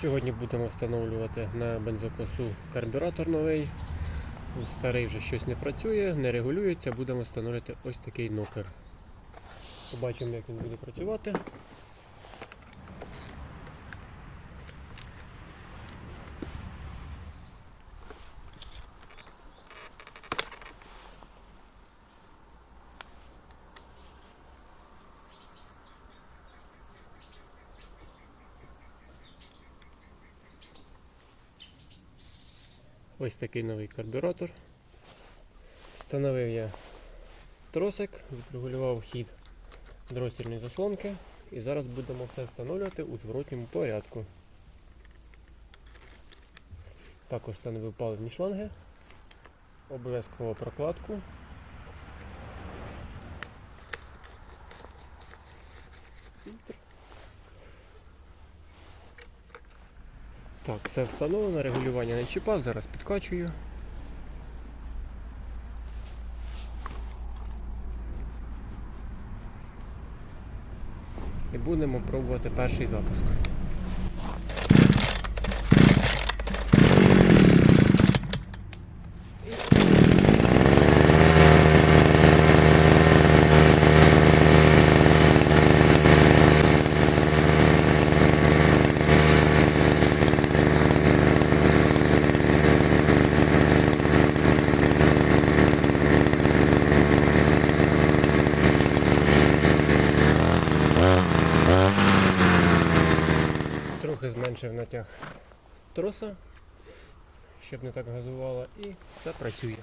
Сьогодні будемо встановлювати на бензокосу карбюратор новий. Старий вже щось не працює, не регулюється, будемо встановлювати ось такий нокер. Побачимо, як він буде працювати. Ось такий новий карбюратор. Встановив я тросик, відрегулював хід дросільної заслонки і зараз будемо все встановлювати у зворотньому порядку. Також встановив паливні шланги, обов'язково прокладку. Фільтр. Так, все встановлено, регулювання не чіпав, зараз підкачую. І будемо пробувати перший запуск. Трохи зменшив натяг троса, щоб не так газувало, і все працює.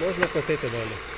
Можна косити далі.